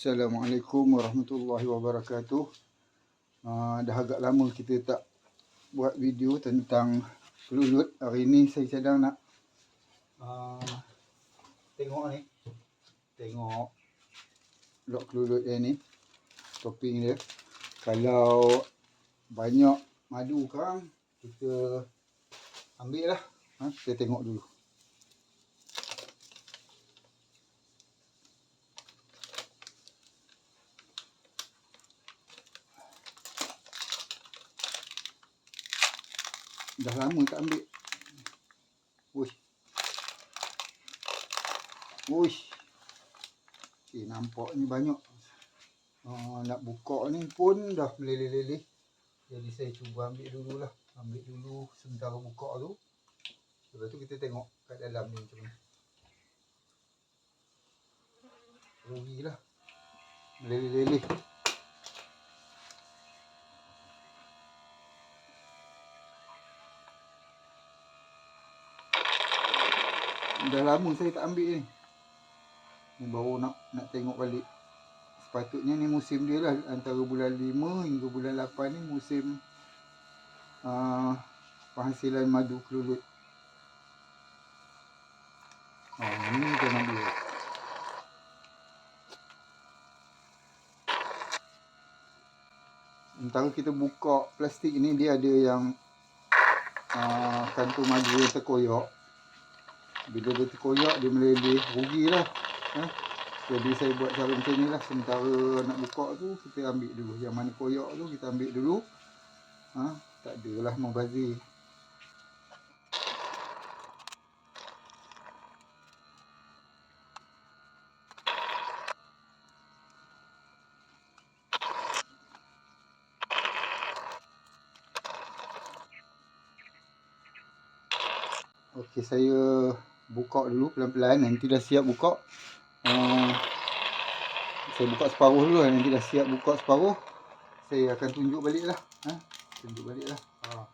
Assalamualaikum warahmatullahi wabarakatuh. Uh, dah agak lama kita tak buat video tentang kelulut. Hari ni saya sedang nak uh, tengok ni. Tengok lok kelulut dia ni. Topping dia. Kalau banyak madu sekarang, kita ambil lah. Ha, kita tengok dulu. Dah lama tak ambil. Uish. Uish. Eh, nampak ni banyak. Uh, nak buka ni pun dah meleleh-leleh. Jadi saya cuba ambil dululah. Ambil dulu sementara buka tu. Lepas tu kita tengok kat dalam ni macam mana. Rugilah. Meleleh-leleh. Dah lama saya tak ambil ni. Ni baru nak nak tengok balik. Sepatutnya ni musim dia lah antara bulan 5 hingga bulan 8 ni musim uh, penghasilan madu kelulut. Oh, ni kita ambil. Antara kita buka plastik ni dia ada yang uh, kantung madu yang terkoyak bila dia terkoyak dia meleleh rugilah ha? jadi saya buat cara macam ni lah sementara nak buka tu kita ambil dulu yang mana koyak tu kita ambil dulu ha? tak adalah membazir Okey, saya buka dulu pelan-pelan nanti dah siap buka uh, saya buka separuh dulu nanti dah siap buka separuh saya akan tunjuk balik lah ha? tunjuk balik lah ha.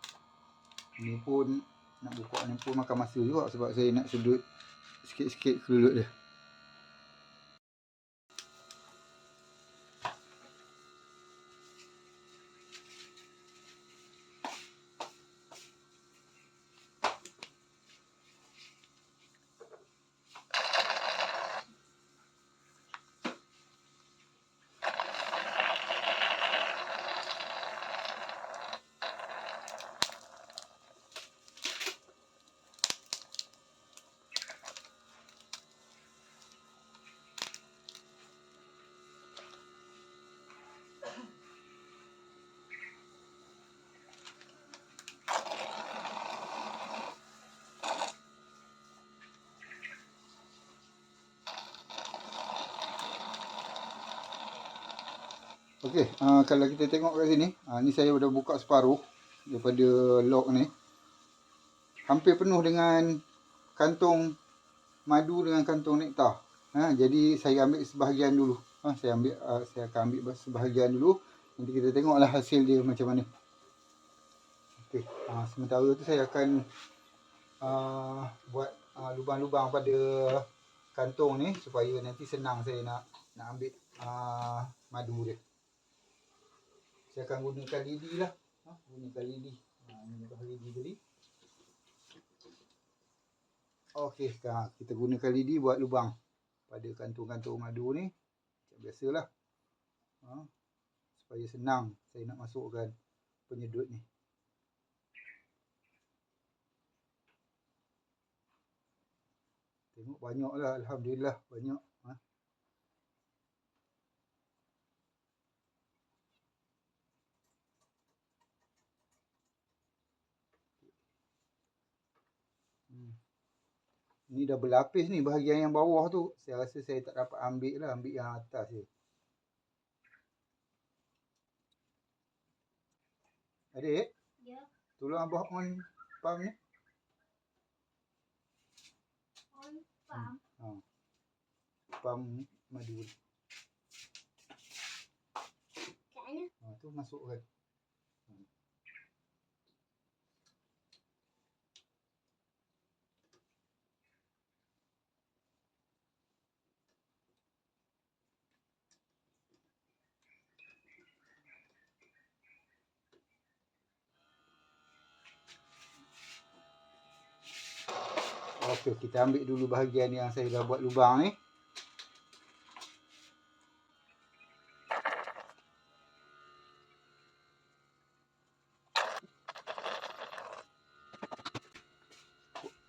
ni pun nak buka ni pun makan masa juga sebab saya nak sedut sikit-sikit kelulut dia Okey, uh, kalau kita tengok kat sini, uh, ni saya dah buka separuh daripada lock ni. Hampir penuh dengan kantung madu dengan kantung nektar. Ha, jadi saya ambil sebahagian dulu. Ha, saya ambil uh, saya akan ambil sebahagian dulu. Nanti kita tengoklah hasil dia macam mana. Okey, uh, sementara tu saya akan uh, buat lubang-lubang uh, pada kantung ni supaya nanti senang saya nak nak ambil uh, madu dia saya akan gunakan lidi lah. Ha, gunakan lidi ha, ini dah lidi tadi sekarang kita gunakan lidi buat lubang pada kantung-kantung madu ni. Macam biasalah. Ha, supaya senang saya nak masukkan penyedut ni. Tengok banyak lah Alhamdulillah banyak Ni dah berlapis ni bahagian yang bawah tu. Saya rasa saya tak dapat ambil lah. Ambil yang atas je. Adik? Ya. Tolong abah on pump ni. On pump? Hmm. Ha. Pump madu. Kat mana? Ha, tu masukkan. Okey, kita ambil dulu bahagian yang saya dah buat lubang ni.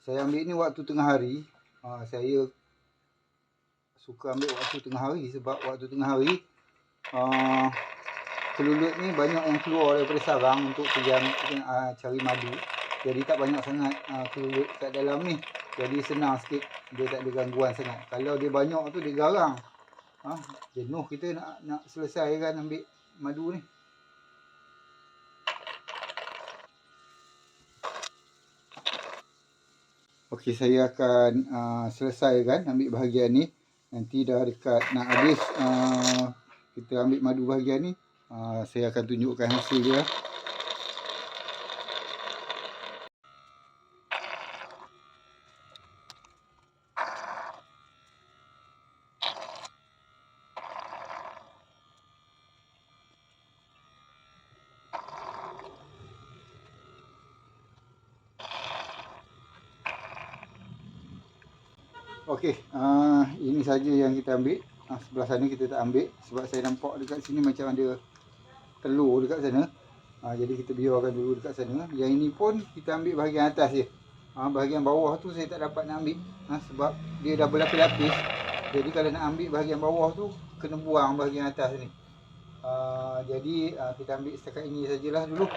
Saya ambil ni waktu tengah hari. Ha, saya suka ambil waktu tengah hari sebab waktu tengah hari uh, kelulut ni banyak yang keluar daripada sarang untuk pergi uh, cari madu. Jadi tak banyak sangat uh, kelulut kat dalam ni. Jadi senang sikit dia tak ada gangguan sangat. Kalau dia banyak tu dia garang. Ha, jenuh kita nak nak selesaikan ambil madu ni. Okey, saya akan uh, selesaikan ambil bahagian ni. Nanti dah dekat nak habis uh, kita ambil madu bahagian ni. Uh, saya akan tunjukkan hasil dia. Okey, uh, ini saja yang kita ambil. Uh, sebelah sana kita tak ambil sebab saya nampak dekat sini macam ada telur dekat sana. Uh, jadi kita biarkan dulu dekat sana. Yang ini pun kita ambil bahagian atas je. Uh, bahagian bawah tu saya tak dapat nak ambil uh, sebab dia dah berlapis-lapis. Jadi kalau nak ambil bahagian bawah tu kena buang bahagian atas ni. Uh, jadi uh, kita ambil setakat ini sajalah dulu.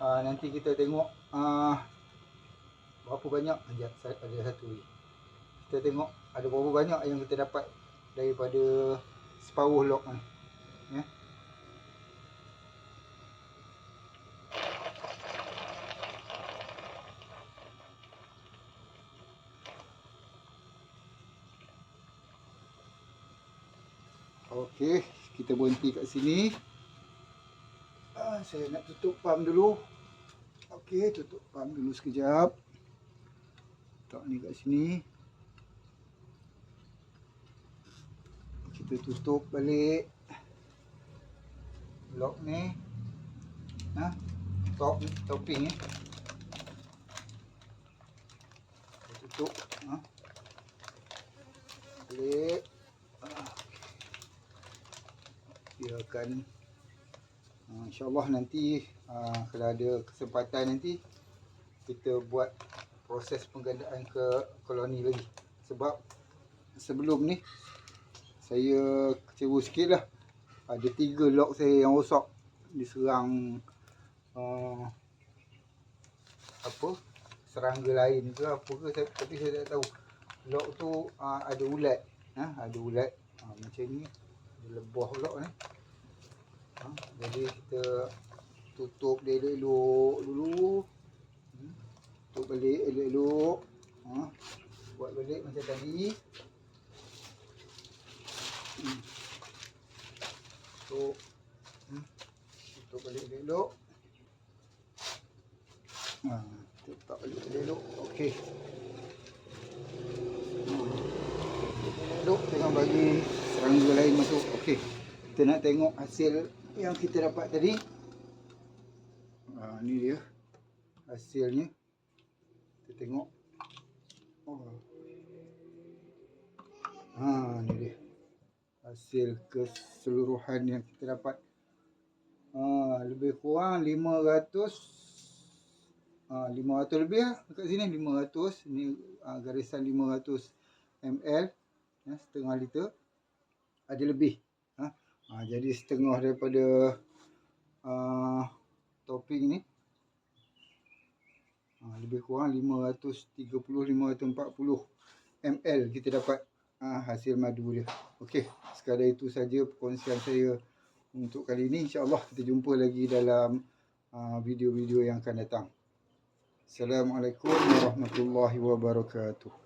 Uh, nanti kita tengok uh, berapa banyak. Sekejap, ada satu lagi kita tengok ada berapa banyak yang kita dapat daripada separuh log ni ya Okey, kita berhenti kat sini. Ah, saya nak tutup pam dulu. Okey, tutup pam dulu sekejap. Tak ni kat sini. Kita tutup balik. Lock ni. Ha top topping ni. Kita tutup ha balik. Biarkan ha, insyaallah nanti ha, kalau ada kesempatan nanti kita buat proses penggandaan ke koloni lagi. Sebab sebelum ni saya kecewa sikit lah ada tiga lock saya yang rosak diserang uh, apa serangga lain ke apa ke saya, tapi saya tak tahu lock tu uh, ada ulat ha? ada ulat uh, macam ni ada lebah lock ni ha? jadi kita tutup dia elok-elok dulu hmm? tutup balik elok-elok ha? buat balik macam tadi tutup. Hmm. tutup balik elok ha, tutup balik elok okey elok tengah bagi serangga lain masuk. Okey kita nak tengok hasil yang kita dapat tadi. Ha, ni dia. Hasilnya. Kita tengok. Oh. ha, ni dia hasil keseluruhan yang kita dapat. Ha, lebih kurang 500 ha, 500 lebih lah dekat sini 500 ni ha, garisan 500 ml ya, setengah liter. Ada lebih ha. Ha, jadi setengah daripada uh, topping ni. Ha, lebih kurang 530-540 ml kita dapat ha, hasil madu dia. Okey, sekadar itu saja perkongsian saya untuk kali ini. InsyaAllah kita jumpa lagi dalam ha, video-video uh, yang akan datang. Assalamualaikum warahmatullahi wabarakatuh.